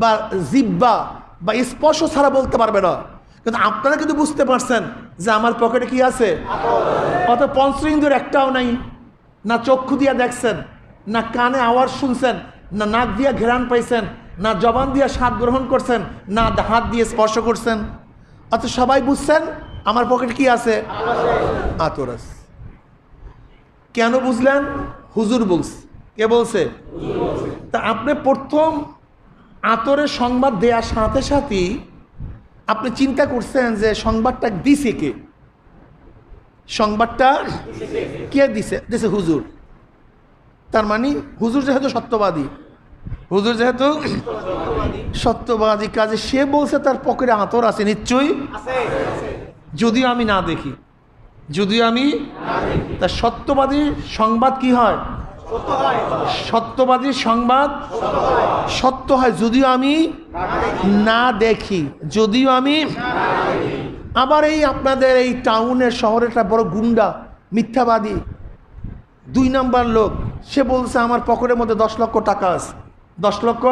বা জিব্বা বা স্পর্শ ছাড়া বলতে পারবে না। কিন্তু আপনারা কিন্তু বুঝতে পারছেন যে আমার পকেটে কি আছে? অত পঞ্চইন্দ্রের একটাও নাই। না চক্ষু দিয়া দেখছেন, না কানে আওয়াজ শুনছেন, না নাক দিয়া ঘেরান পাইছেন, না জবান দিয়া স্বাদ গ্রহণ করছেন, না হাত দিয়ে স্পর্শ করছেন। অত সবাই বুঝছেন আমার পকেটে কি আছে? আতর আছে কেন বুঝলেন? হুজুর বলছে। কে বলছে? তা আপনি প্রথম আতরের সংবাদ দেওয়ার সাথে সাথেই আপনি চিন্তা করছেন যে সংবাদটা দিছে কে? সংবাদটা কে দিছে? দিছে হুজুর। তার মানে হুজুর যেহেতু সত্যবাদী, হুজুর যেহেতু সত্যবাদী কাজে সে বলছে তার পকেটে আতর আছে, নিশ্চয়ই? যদিও আমি না দেখি, যদিও আমি তার সত্যবাদীর সংবাদ কি হয়? সত্যবাদীর সংবাদ? সত্য হয়, যদিও আমি না দেখি, যদিও আমি আবার এই আপনাদের এই টাউনের শহরের একটা বড় গুন্ডা, মিথ্যাবাদী, দুই নাম্বার লোক, সে বলছে আমার পকেটের মধ্যে দশ লক্ষ টাকা আছে। দশ লক্ষ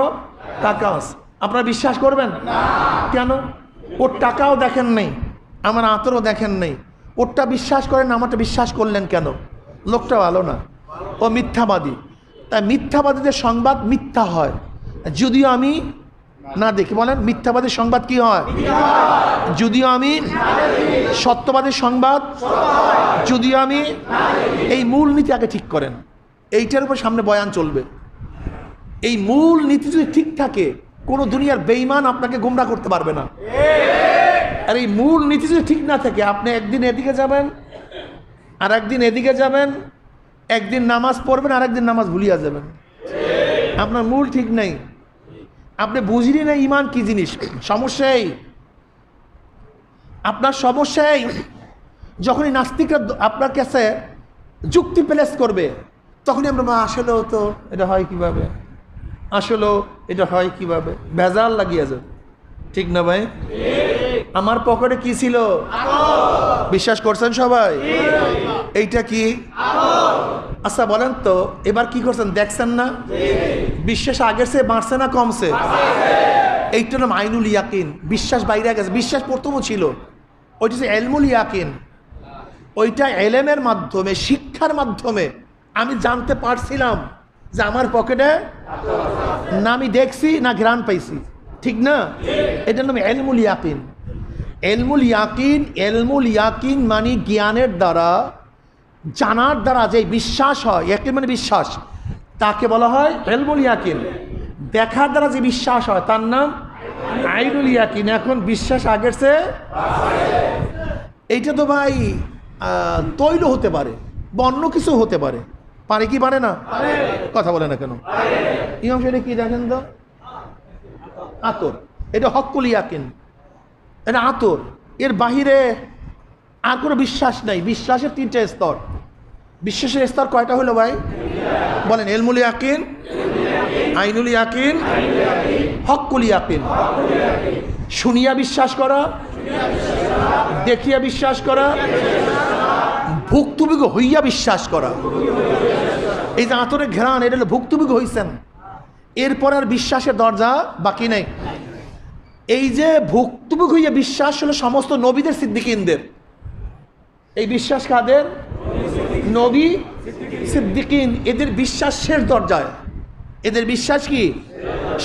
টাকা আছে। আপনারা বিশ্বাস করবেন? কেন? ওর টাকাও দেখেন নেই, আমার আতরও দেখেন নেই। ওরটা বিশ্বাস করেন, আমারটা বিশ্বাস করলেন কেন? লোকটা ভালো না। ও মিথ্যাবাদী। তাই মিথ্যাবাদীদের সংবাদ মিথ্যা হয়। যদিও আমি না দেখি, বলেন, মিথ্যাবাদীর সংবাদ কি হয়? যদিও আমি সত্যবাদীর সংবাদ, যদিও আমি এই মূল নীতি আগে ঠিক করেন। এইটার উপর সামনে বয়ান চলবে। এই মূল নীতি যদি ঠিক থাকে, কোনো দুনিয়ার বেইমান আপনাকে গুমরা করতে পারবে না। আর এই মূল নীতি যদি ঠিক না থাকে, আপনি একদিন এদিকে যাবেন আর একদিন এদিকে যাবেন একদিন নামাজ পড়বেন আর একদিন নামাজ ভুলিয়া যাবেন। আপনার মূল ঠিক নেই। আপনি বুঝিনি না ইমান কি জিনিস? সমস্যাই আপনার সমস্যাই যখনই নাস্তিকরা আপনার কাছে যুক্তি প্লেস করবে, তখনই আমরা মা, আসলেও তো এটা হয় কীভাবে? আসলেও এটা হয় কীভাবে? ভেজাল লাগিয়ে যাবে। ঠিক না ভাই? আমার পকেটে কি ছিল? বিশ্বাস করছেন সবাই? এইটা কি? আচ্ছা বলেন তো, এবার কি করছেন? দেখছেন না? বিশ্বাস আগের চেয়ে বাড়ছে না কমছে? এইটা নাম আইনুল ইয়াকিন। বিশ্বাস বাইরে গেছে। বিশ্বাস প্রথমও ছিল। ওইটা হচ্ছে এলমুল ইয়াকিন। ওইটা এলেমের মাধ্যমে, শিক্ষার মাধ্যমে। আমি জানতে পারছিলাম যে আমার পকেটে না আমি দেখছি, না ঘ্রাণ পাইছি। ঠিক না? এটার নাম এলমুল ইয়াকিন। এলমুল ইয়াকিন এলমুল ইয়াকিন মানে জ্ঞানের দ্বারা জানার দ্বারা যে বিশ্বাস হয়, ইয়াকিন মানে বিশ্বাস, তাকে বলা হয় এলমুল ইয়াকিন। দেখার দ্বারা যে বিশ্বাস হয়, তার নাম আইনুল ইয়াকিন। এখন বিশ্বাস আগের চেয়ে এইটা তো ভাই তৈল হতে পারে বা অন্য কিছু হতে পারে। পারে কি পারে না? কথা বলে না কেন? ইমাম সাহেব কি দেখেন তো? আতর। এটা হকুল ইয়াকিন। এটা আতর। এর বাহিরে আর কোনো বিশ্বাস নাই। বিশ্বাসের তিনটা স্তর। বিশ্বাসের স্তর কয়টা হলো ভাই? বলেন, এলমুল ইয়াকিন, আইনুল ইয়াকিন হকুল ইয়াকিন। শুনিয়া বিশ্বাস করা, দেখিয়া বিশ্বাস করা, ভুক্তভোগী হইয়া বিশ্বাস করা। এই যে আতরে ঘেরান, এটা হলো ভুক্তভোগী হইছেন। এরপর আর বিশ্বাসের দরজা বাকি নেই। এই যে ভুক্তভোগী হইয়া বিশ্বাস হলো সমস্ত নবীদের সিদ্দিকিনদের। এই বিশ্বাস কাদের? নবী সিদ্দিকিন। এদের বিশ্বাস শেষ দরজায়। এদের বিশ্বাস কি?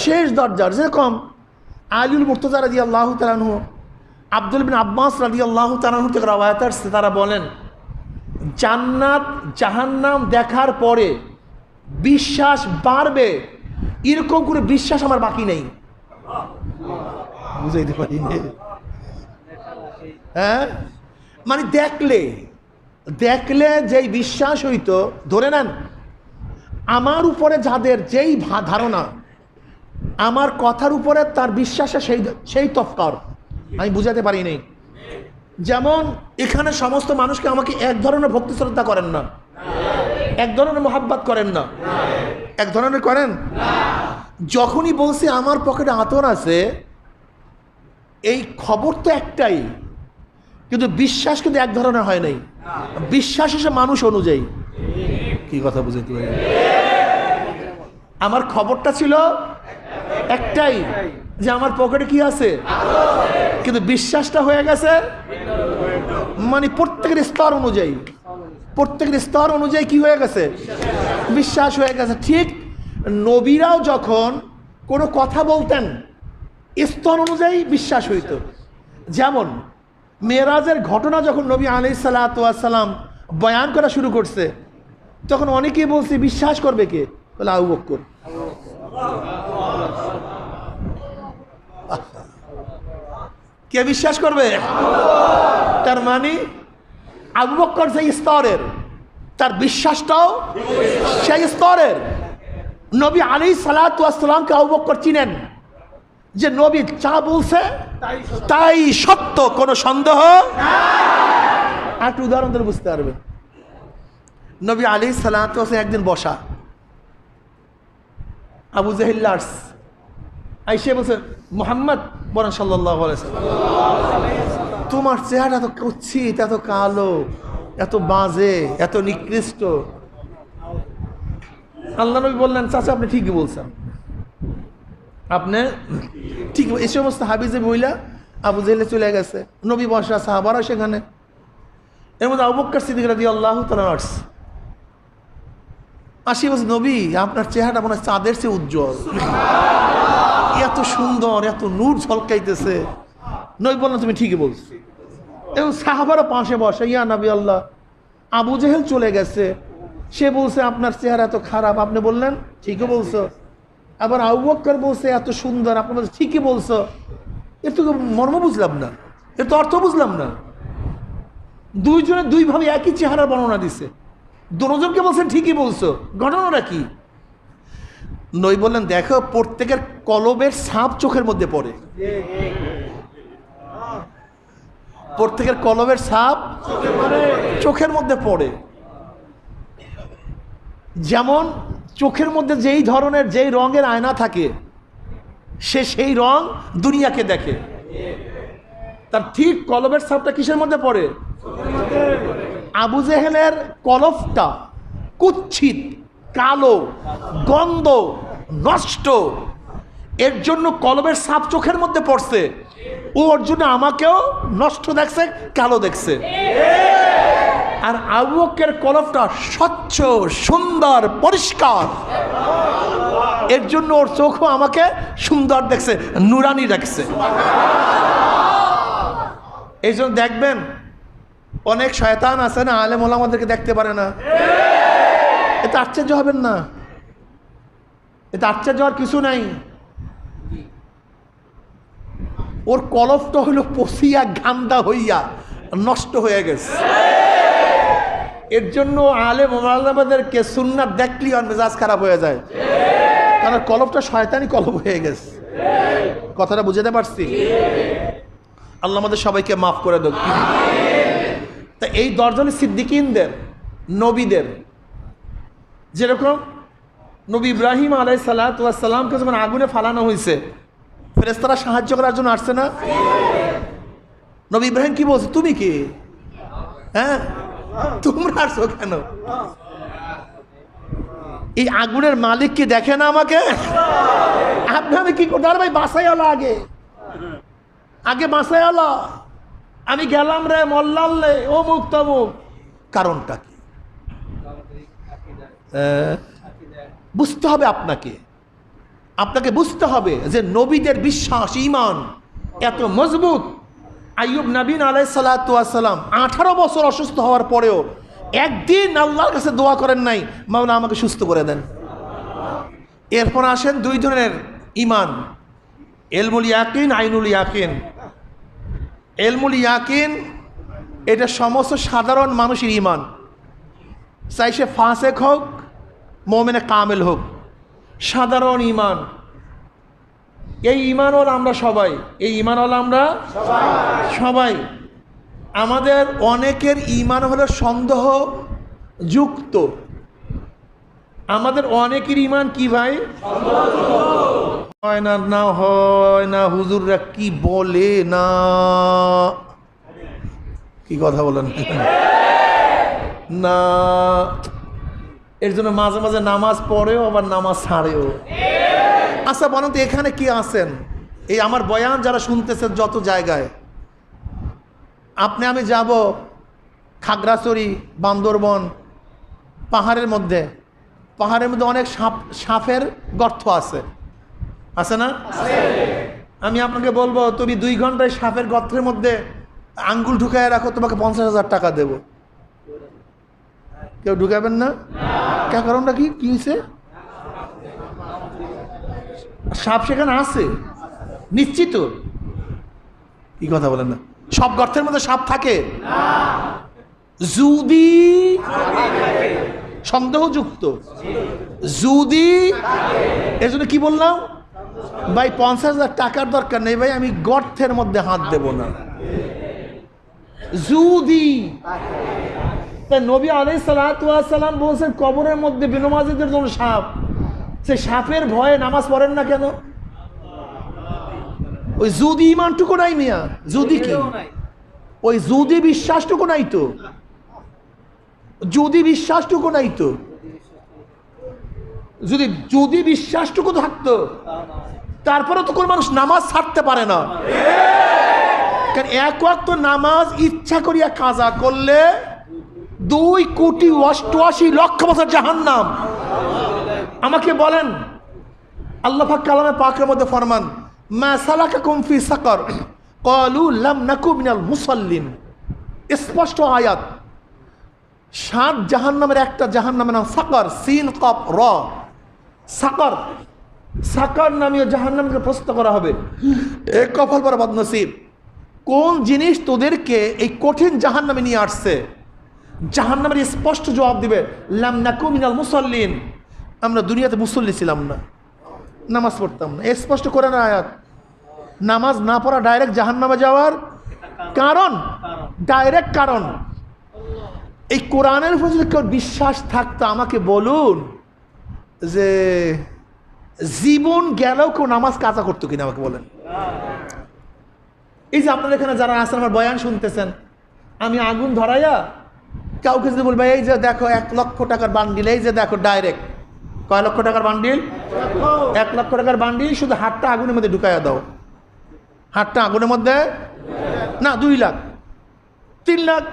শেষ দরজার যেরকম আলিউল মুর্তজা রাজি আল্লাহ তালানহু আব্দুল বিন আব্বাস রাজি আল্লাহ তালানহু থেকে আসছে। তারা বলেন, জান্নাত জাহান্নাম দেখার পরে বিশ্বাস বাড়বে। এরকম করে বিশ্বাস আমার বাকি নেই। বুঝাইতে পারি হ্যাঁ? মানে দেখলে দেখলে যেই বিশ্বাস হইতো, ধরে নেন, আমার উপরে যাদের যেই ধারণা, আমার কথার উপরে তার বিশ্বাসে সেই সেই তফকার, আমি বুঝাতে পারি নাই। যেমন, এখানে সমস্ত মানুষকে আমাকে এক ধরনের ভক্তি শ্রদ্ধা করেন না। এক ধরনের মোহাব্বত করেন না। এক ধরনের করেন? যখনই বলছি, আমার পকেটে আতর আছে, এই খবর তো একটাই। কিন্তু বিশ্বাস কিন্তু এক ধরনের হয় নাই। বিশ্বাস হচ্ছে মানুষ অনুযায়ী। কি কথা বুঝাইতে পারি আমার খবরটা ছিল একটাই, যে আমার পকেটে কি আছে? কিন্তু বিশ্বাসটা হয়ে গেছে মানে প্রত্যেকের স্তর অনুযায়ী। প্রত্যেকের স্তর অনুযায়ী কি হয়ে গেছে? বিশ্বাস হয়ে গেছে। ঠিক নবীরাও যখন কোনো কথা বলতেন, স্তর অনুযায়ী বিশ্বাস হইত। যেমন মেয়েরাজের ঘটনা যখন নবী আলি সাল্লাম বয়ান করা শুরু করছে, তখন অনেকেই বলছে, বিশ্বাস করবে কে? বলে আবু বক্কর। কে বিশ্বাস করবে? তার মানে আবু বক্কর সেই স্তরের, তার বিশ্বাসটাও সেই স্তরের। নবী আলী সালাতামকে আবু বক্কর চিনেন। যে নবী যা বলছে তাই সত্য। কোনো সন্দেহ? একটু উদাহরণ ধরে বুঝতে পারবে। নবী আলী সালাতাম একদিন বসা। আবু জাহিল্লার্স আইসে বলছে মোহাম্মদ বলেন সাল্লাহ তোমার চেহারা এত কুচ্ছিত এত কালো এত বাজে এত নিকৃষ্ট। আল্লাহ নবী বললেন চাচা আপনি ঠিকই বলছেন। আপনি ঠিক এই সমস্ত হাবিজে বইলা আবু জেলে চলে গেছে। নবী বসা সাহাবারা সেখানে। এর মধ্যে আবুক্কার সিদ্দিক রাদি আল্লাহ তালা আসছে আসি বলছে নবী আপনার চেহারাটা মনে হয় চাঁদের চেয়ে উজ্জ্বল। এত সুন্দর এত নূর ঝলকাইতেছে। নই বললাম তুমি ঠিকই বলছো। এবং সাহাবারও পাশে বসে ইয়া নবী আল্লাহ আবু জেহেল চলে গেছে। সে বলছে আপনার চেহারা এত খারাপ। আপনি বললেন ঠিকই বলছো। আবার আবু বলছে, এত সুন্দর আপনি বলছে ঠিকই বলছো। এর তো মর্ম বুঝলাম না, এর তো অর্থ বুঝলাম না। দুইজনে দুইভাবে একই চেহারার বর্ণনা দিছে। দুজনকে বলছেন ঠিকই বলছো। ঘটনাটা কি? নই বললেন, দেখো, প্রত্যেকের কলবের সাপ চোখের মধ্যে পড়ে। প্রত্যেকের কলবের সাপ চোখের মধ্যে পড়ে। যেমন চোখের মধ্যে যেই ধরনের, যেই রঙের আয়না থাকে, সে সেই রং দুনিয়াকে দেখে। তার ঠিক কলবের সাপটা কিসের মধ্যে পড়ে? আবু জেহেলের কলফটা কুচ্ছিত, কালো, গন্ধ, নষ্ট। এর জন্য কলবের সাপ চোখের মধ্যে পড়ছে। ও ওর জন্য আমাকেও নষ্ট দেখছে, কালো দেখছে। আর আবুকের কলফটা স্বচ্ছ, সুন্দর, পরিষ্কার। এর জন্য ওর চোখও আমাকে সুন্দর দেখছে, নুরানি দেখছে। এই জন্য দেখবেন, অনেক শয়তান আছে না, আলেম ওলামাদেরকে দেখতে পারে না। এতে আশ্চর্য হবেন না। এতে আশ্চর্য হওয়ার কিছু নাই। ওর কলফটা হইল পশিয়া গান্দা হইয়া, নষ্ট হয়ে গেছে। এর জন্য আলেম ওলামাদেরকে সুন্নাত দেখলি আর মেজাজ খারাপ হয়ে যায়। কারণ কলফটা শয়তানি কলফ হয়ে গেছে। কথাটা বুঝাতে পারছি? আল্লাহ আমাদের সবাইকে মাফ করে দেব তা এই দশজনের সিদ্দিকিনদের, নবীদের, যেরকম নবী ইব্রাহিম আলাই সাল্লাতামকে যখন আগুনে ফালানো হয়েছে ফেরেস্তারা সাহায্য করার জন্য আসছে না? নবী ইব্রাহিম কি বলছে? তুমি কি? হ্যাঁ? তোমরা আসছো কেন? এই আগুনের মালিক কি দেখে না আমাকে? আপনি কি করতে ভাই বাসাই হলো আগে। আগে বাসায় হলো আমি গেলাম রে মল্লাল্লে ও মুখ কারণটা কি? বুঝতে হবে আপনাকে। আপনাকে বুঝতে হবে যে নবীদের বিশ্বাস ইমান এত মজবুত। আইয়ুব নবীন আলাই সালাতাম আঠারো বছর অসুস্থ হওয়ার পরেও একদিন আল্লাহর কাছে দোয়া করেন নাই মাওলা আমাকে সুস্থ করে দেন। এরপর আসেন দুই ধরনের ইমান এলমুল ইয়াকিন, আইনুল ইয়াকিন। এলমুল ইয়াকিন, এটা সমস্ত সাধারণ মানুষের ইমান চাই সে ফাঁসেক হোক, মোমেনে কামেল হোক, সাধারণ ইমান এই ইমান হল আমরা সবাই, এই ইমান হল আমরা সবাই। আমাদের অনেকের ইমান হলো সন্দেহ যুক্ত আমাদের অনেকের ইমান কি ভাই? হয় না না হয় না, হুজুররা কি বলে না? কি কথা বলেন? না। এর জন্য মাঝে মাঝে নামাজ পড়েও আবার নামাজ ছাড়েও। আচ্ছা বলেন তো এখানে কি আছেন? এই আমার বয়ান যারা শুনতেছেন যত জায়গায়। আপনি আমি যাব খাগড়াছড়ি বান্দরবন পাহাড়ের মধ্যে। পাহাড়ের মধ্যে অনেক সাপ সাপের গর্ত আছে। আছে না? আমি আপনাকে বলব তুমি দুই ঘন্টায় সাপের গর্তের মধ্যে আঙ্গুল ঢুকায় রাখো তোমাকে পঞ্চাশ হাজার টাকা দেবো। কেউ ঢুকাবেন না? কে কারণটা কি? কি হয়েছে সাপ সেখানে আছে। নিশ্চিত? কি কথা বলেন না। সব গর্তের মধ্যে সাপ থাকে? যদি সন্দেহযুক্ত। যদি এর জন্য কি বললাম? ভাই, পঞ্চাশ হাজার টাকার দরকার নেই ভাই, আমি গর্তের মধ্যে হাত দেব না। তাই নবী আলাই সালাম বলছেন কবরের মধ্যে বিনমাজিদের জন্য সাপ। সে সাপের ভয়ে নামাজ পড়েন না কেন? ওই যদি ইমানটুকু নাই মিয়া। যদি কি? ওই যদি বিশ্বাসটুকু নাই তো। যদি বিশ্বাসটুকু নাই তো। যদি যদি বিশ্বাসটুকু থাকতো তারপরে তো কোনো মানুষ নামাজ ছাড়তে পারে না। কারণ এক ওয়াক্ত নামাজ ইচ্ছা করিয়া কাজা করলে দুই কোটি অষ্টআশি লক্ষ বছর জাহান্নাম। আমাকে বলেন, আল্লাহ পাক কালামে পাকের মধ্যে ফরমান, মা সালাকা কুমফি সাকর কলু লাম নাকু মিনাল মুসাল্লিন। স্পষ্ট আয়াত, সাত জাহান্নামের একটা জাহান্নামের নাম সাকর, সিন, কপ, র। সাকর সাকর নামীয় জাহান্নামকে প্রশ্ন করা হবে। এ কফল পর বদনসিব। কোন জিনিস তোদেরকে এই কঠিন জাহান্নামে নিয়ে আসছে? জাহান্নামের স্পষ্ট জবাব দিবে, লাম নাকু মিনাল মুসল্লিন। আমরা দুনিয়াতে মুসল্লি ছিলাম না, নামাজ পড়তাম না। স্পষ্ট করে না আয়াত, নামাজ না পড়া ডাইরেক্ট জাহান্নামে যাওয়ার কারণ ডাইরেক্ট কারণ। এই কোরআনের উপর যদি কেউ বিশ্বাস থাকতো, আমাকে বলুন যে জীবন গেলেও কেউ নামাজ কাজা করতো কিনা আমাকে বলেন। এই যে আপনার এখানে যারা আছেন, আমার বয়ান শুনতেছেন, আমি আগুন ধরাইয়া কাউকে যদি বলবে এই যে দেখো, এক লক্ষ টাকার বান্ডিল, এই যে দেখো ডাইরেক্ট কয় লক্ষ টাকার বান্ডিল? এক লক্ষ টাকার বান্ডিল, শুধু হাতটা আগুনের মধ্যে ঢুকাইয়া দাও। হাতটা আগুনের মধ্যে? না, দুই লাখ। তিন লাখ,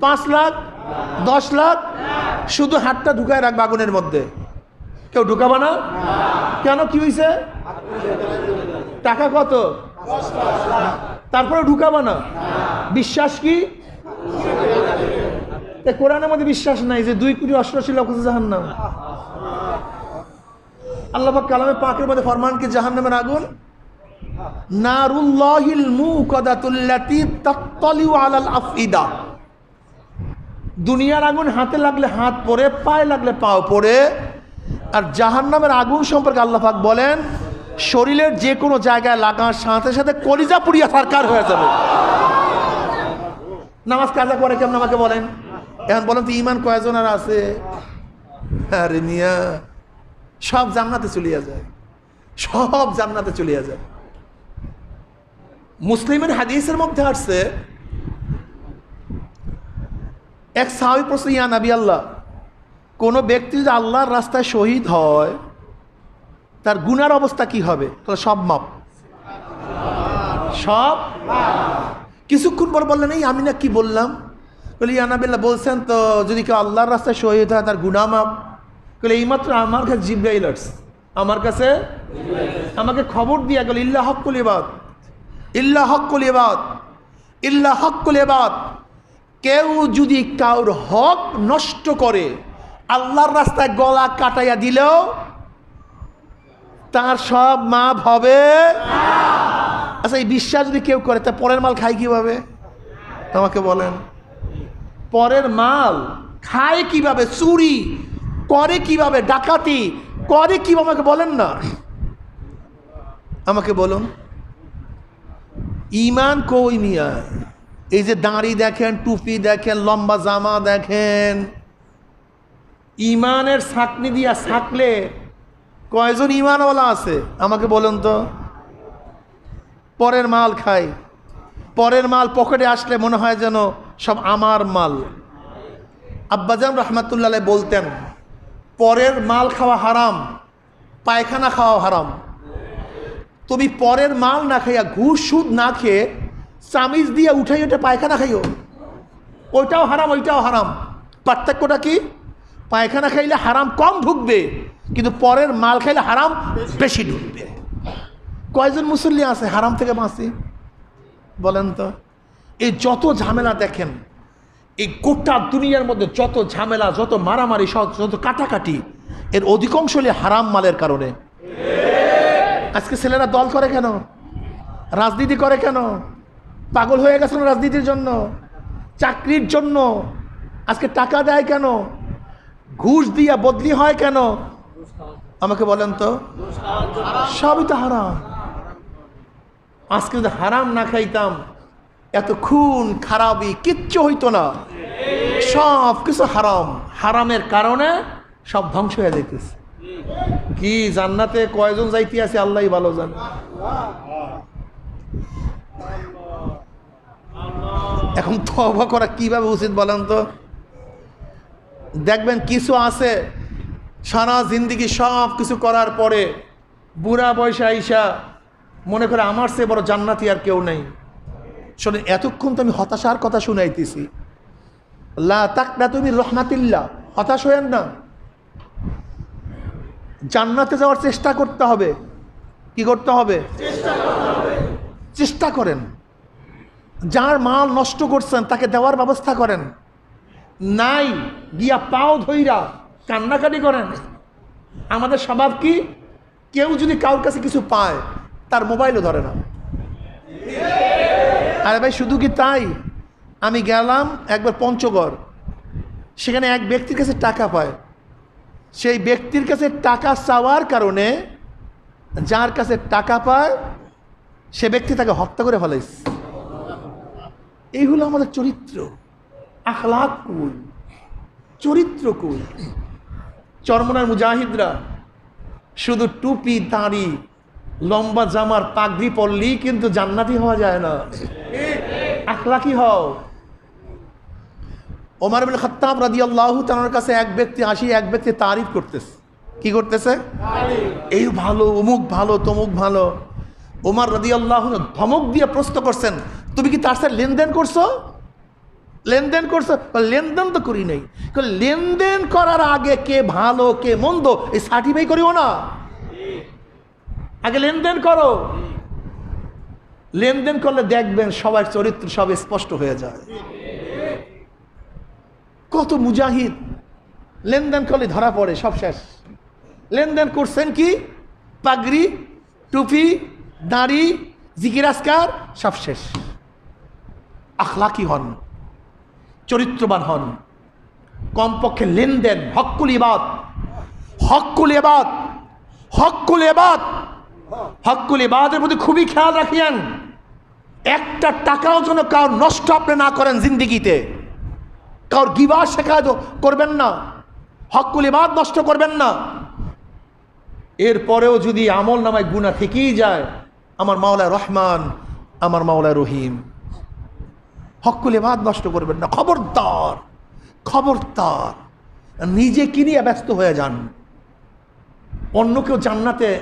পাঁচ লাখ, দশ লাখ, শুধু হাতটা ঢুকায় রাখবে আগুনের মধ্যে। কেউ ঢুকাবা না? কেন? কি হয়েছে টাকা কত? তারপরে ঢুকাবা না। বিশ্বাস কি? এ কোরআনের মধ্যে বিশ্বাস নাই যে দুই কোটি অষ্টআশি লক্ষ জাহান নাম আল্লাহ কালামে পাকের মধ্যে ফরমান কি জাহান নামের আগুন দুনিয়ার আগুন হাতে লাগলে হাত পড়ে পায়ে লাগলে পাও পড়ে আর জাহান্নামের আগুন সম্পর্কে আল্লাহ পাক বলেন, শরীরের যে কোনো জায়গায় লাগার সাথে সাথে কলিজা পুড়িয়া সরকার হয়ে যাবে। নামাজ কাজা করে কেমন আমাকে বলেন? এখন বলেন তো ইমান কয়জন আর আছে? আরে মিয়া, সব জান্নাতে চলিয়া যায়। সব জান্নাতে চলিয়া যায়। মুসলিমের হাদিসের মধ্যে আসছে, এক সাহাবি প্রশ্ন ইয়া নাবি আল্লাহ, কোনো ব্যক্তি যদি আল্লাহর রাস্তায় শহীদ হয়, তার গুনার অবস্থা কি হবে? সব মাপ। সব কিছুক্ষণ পর বললেন, এই আমি না কি বললাম? বলি ইয়ানাবিল্লা বলছেন তো, যদি কেউ আল্লাহর রাস্তায় শহীদ হয় তার গুনা মাপ বলে, এইমাত্র আমার কাছে জিব্রাইলার্স আমার কাছে আমাকে খবর দিয়া গেল, ইল্লা হকুল এবাদ ইল্লা হকুল এবাদ ইল্লা হকুল এবাদ কেউ যদি কাউর হক নষ্ট করে, আল্লাহর রাস্তায় গলা কাটাইয়া দিলেও, তার সব মাপ হবে। আচ্ছা এই বিশ্বাস যদি কেউ করে, তা পরের মাল খায় কীভাবে? আমাকে বলেন। পরের মাল। খায় কীভাবে? চুরি। করে কীভাবে? ডাকাতি। করে কীভাবে? আমাকে বলেন না। আমাকে বলুন। ইমান কই মিয়া এই যে দাঁড়ি দেখেন, টুপি দেখেন, লম্বা জামা দেখেন। ইমানের ছাকনি দিয়া ছাকলে কয়জন ইমানওয়ালা আছে? আমাকে বলুন তো। পরের মাল খাই। পরের মাল পকেটে আসলে মনে হয় যেন সব আমার মাল। আব্বাজান রহমাতুল্লাহ বলতেন, পরের মাল খাওয়া হারাম, পায়খানা খাওয়া হারাম। তুমি পরের মাল না খাইয়া ঘুষ, সুদ না খেয়ে চামিজ দিয়ে উঠাই ওটা পায়খানা খাইও। ওইটাও হারাম ওইটাও হারাম। পার্থক্যটা কি? পায়খানা খাইলে হারাম কম ঢুকবে, কিন্তু পরের মাল খাইলে হারাম বেশি ঢুকবে। কয়জন মুসল্লি আছে হারাম থেকে বাঁচি? বলেন তো। এই যত ঝামেলা দেখেন, এই গোটা দুনিয়ার মধ্যে যত ঝামেলা, যত মারামারি, সব যত কাটাকাটি, এর অধিকাংশ হলে হারাম মালের কারণে। আজকে ছেলেরা দল করে কেন? রাজনীতি করে কেন? পাগল হয়ে গেছে না রাজনীতির জন্য? চাকরির জন্য? আজকে টাকা দেয় কেন? ঘুষ দিয়া বদলি হয় কেন? আমাকে বলেন তো, সবই তো হারাম। আজকে যদি হারাম না খাইতাম এত খুন খারাপি কিচ্ছু হইতো না। সব কিছু হারাম। হারামের কারণে সব ধ্বংস হয়ে যাইতেছে। কি জান্নাতে কয়জন যাইতে আছে আল্লাহ ভালো জানে। এখন তবা করা কীভাবে উচিত বলেন তো? দেখবেন কিছু আছে, সারা জিন্দিগি সব কিছু করার পরে বুড়া বয়সে আইসা মনে করে আমার সে বড় জান্নাতি আর কেউ নেই। শোনেন, এতক্ষণ তো আমি হতাশার কথা শুনাইতেছি। লা না তুমি রহমাতিল্লা হতাশ হয়েন না। জান্নাতে যাওয়ার চেষ্টা করতে হবে। কি করতে হবে? চেষ্টা করেন। যার মাল নষ্ট করছেন, তাকে দেওয়ার ব্যবস্থা করেন। নাই, গিয়া পাও ধইরা কান্নাকাটি করেন। আমাদের স্বভাব কি? কেউ যদি কারোর কাছে কিছু পায়, তার মোবাইলও ধরে না। আরে ভাই, শুধু কি তাই? আমি গেলাম একবার পঞ্চগড়। সেখানে এক ব্যক্তির কাছে টাকা পায়। সেই ব্যক্তির কাছে টাকা চাওয়ার কারণে যার কাছে টাকা পায়, সে ব্যক্তি তাকে হত্যা করে ফেলাইছে। এই হলো আমাদের চরিত্র। আখলাক কুল, চরিত্র কুল। চর্মনার মুজাহিদরা শুধু টুপি, দাঁড়ি লম্বা জামার পাগড়ি পরলেই কিন্তু জান্নাতি হওয়া যায় না। আখলাকি হও। ওমার বিন খত্তাব রাদি আল্লাহ তার কাছে এক ব্যক্তি আসি এক ব্যক্তি তারিফ করতেছে। কি করতেছে? এই ভালো, অমুক ভালো, তমুক ভালো। ওমার রাদি আল্লাহ ধমক দিয়ে প্রশ্ন করছেন, তুমি কি তার সাথে লেনদেন করছ? লেনদেন করছ? লেনদেন তো করি নাই। লেনদেন করার আগে কে ভালো, কে মন্দ, এই সার্টিফাই করিও না। আগে লেনদেন করো। লেনদেন করলে দেখবেন সবার চরিত্র সব স্পষ্ট হয়ে যায়। কত মুজাহিদ। লেনদেন করলে ধরা পড়ে, সব শেষ। লেনদেন করছেন কি? পাগড়ি, টুপি, দাঁড়ি, জিকিরাজকার, সব শেষ। আখলাকি হন, চরিত্রবান হন। কমপক্ষে লেনদেন হকুল ইবাদ। হকুল এবাদ হকুল এবাদ হকুল ইবাদের প্রতি খুবই খেয়াল রাখিয়েন। একটা টাকাও যেন কার নষ্ট আপনি না করেন জিন্দিগিতে। কারোর গিবা শেখা করবেন না। হকুল ইবাদ নষ্ট করবেন না। এরপরেও যদি আমল নামায় গুণা থেকেই যায়, আমার মাওলায় রহমান, আমার মাওলায় রহিম। হকুল ইবাদ নষ্ট করবেন না। খবরদার খবরদার। নিজে কিনিয়ে ব্যস্ত হয়ে যান। অন্য কেউ জান্নাতে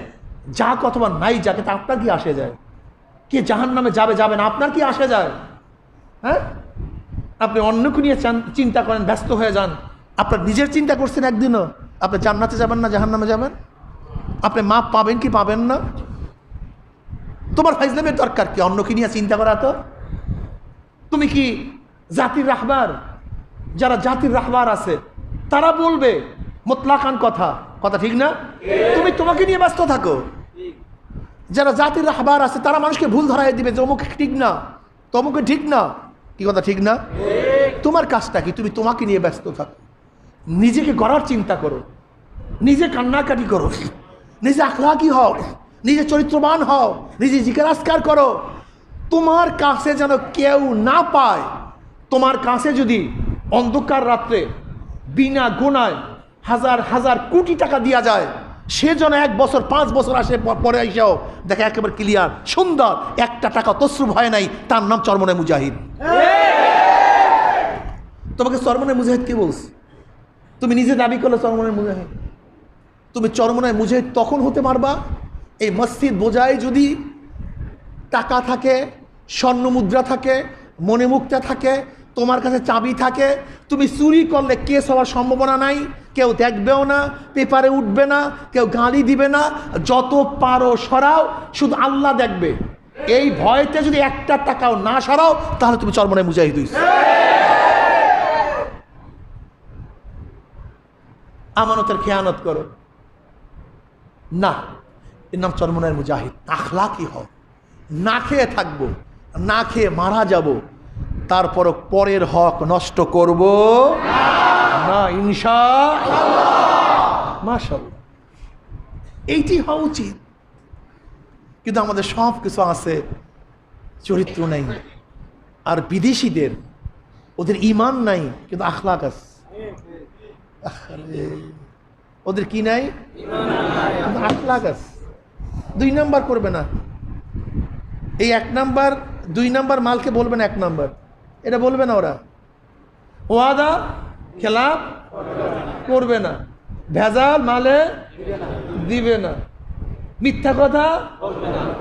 যাক অথবা নাই যাকে তা আপনার কি আসে যায়? কে জাহান নামে যাবে যাবে না, আপনার কি আসে যায়? হ্যাঁ? আপনি অন্যকে নিয়ে চান- চিন্তা করেন, ব্যস্ত হয়ে যান। আপনার নিজের চিন্তা করছেন একদিনও। আপনি জান্নাতে যাবেন না জাহান নামে যাবেন? আপনি মাপ পাবেন কি পাবেন না? তোমার ফাইজলামের দরকার কি? অন্যকে নিয়ে চিন্তা করা তো? তুমি কি জাতির রাহবার? যারা জাতির রাহবার আছে, তারা বলবে, মোতলাকান কথা। কথা ঠিক না? তুমি তোমাকে নিয়ে ব্যস্ত থাকো। যারা জাতির রাহবার আছে, তারা মানুষকে ভুল ধরাই দিবে যে অমুক ঠিক না, তমুকে ঠিক না। কি কথা ঠিক না? তোমার কাজটা কি? তুমি তোমাকে নিয়ে ব্যস্ত থাকো। নিজেকে গড়ার চিন্তা করো। নিজে কান্নাকাটি করো। নিজে আখলাকি হও। নিজে চরিত্রবান হও। নিজে জিজ্ঞাসকার করো। তোমার কাছে যেন কেউ না পায়, তোমার কাছে যদি অন্ধকার রাত্রে বিনা গোনায় হাজার হাজার কোটি টাকা দেওয়া যায়। সে যেন এক বছর, পাঁচ বছর আসে পরে এসেও দেখে একেবারে ক্লিয়ার সুন্দর। একটা টাকা তশ্রুপ হয় নাই, তার নাম চরমনে মুজাহিদ। তোমাকে চরমনে মুজাহিদ কে বলছে? তুমি নিজে দাবি করলে চরমনের মুজাহিদ। তুমি চরমনায় মুজাহিদ তখন হতে পারবা? এই মসজিদ বোঝায় যদি টাকা থাকে, স্বর্ণ মুদ্রা থাকে, মনে মুক্তা থাকে তোমার কাছে চাবি থাকে, তুমি চুরি করলে কেস হওয়ার সম্ভাবনা নাই, কেউ দেখবেও না, পেপারে উঠবে না, কেউ গালি দিবে না, যত পারো সরাও, শুধু আল্লাহ দেখবে। এই ভয়তে যদি একটা টাকাও না সরাও, তাহলে তুমি চরমনে মুজাহিদ হইছো। আমানতের খেয়ানত করো। না, এর নাম চরমনের মুজাহিদ। আখলাকি হও। না খেয়ে থাকব, না খেয়ে মারা যাব। তারপর পরের হক নষ্ট করব না, ইনশা মাশাল এইটি হওয়া উচিত। কিন্তু আমাদের সব কিছু আছে, চরিত্র নাই। আর বিদেশিদের, ওদের ইমান নাই, কিন্তু আখলাক আছে। ওদের কি নাই? আখলাক আছে। দুই নাম্বার করবে না। এই এক নাম্বার, দুই নাম্বার মালকে বলবেন এক নাম্বার। এটা বলবে না ওরা। ওয়াদা, খেলাপ করবে না। ভেজাল মালে দিবে না। মিথ্যা কথা?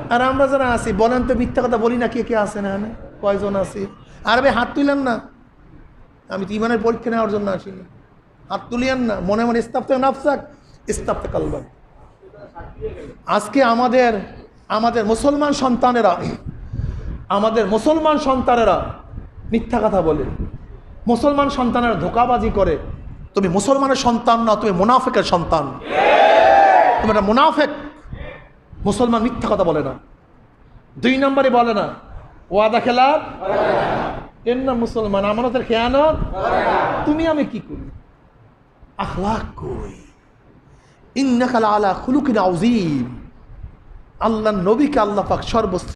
আর আমরা যারা আছি, বলেন তো মিথ্যা কথা বলি না কে কে আসে না কয়জন আছি? আর ভাই, হাত তুলেন না। আমি তো ইমানের পরীক্ষা নেওয়ার জন্য আসিনি। হাত তুলিয়েন না। মনে মনে ইস্তাফতে নাফসাক ইস্তাফতে কালবান। আজকে আমাদের আমাদের মুসলমান সন্তানেরা, আমাদের মুসলমান সন্তানেরা মিথ্যা কথা বলে। মুসলমান সন্তানেরা ধোকাবাজি করে। তুমি মুসলমানের সন্তান না, তুমি মুনাফেকের সন্তান। তুমি একটা মুনাফেক। মুসলমান মিথ্যা কথা বলে না। দুই নম্বরে বলে না, ওয়াদা খেলাপ এর নাম মুসলমান আমানতের খেয়ানত। তুমি আমি কি করি? আখলাক কই? ইন্নাকাল আলা খুলুকিন আউজিম আল্লাহ নবীকে আল্লাহ পাক সর্বশ্রেষ্ঠ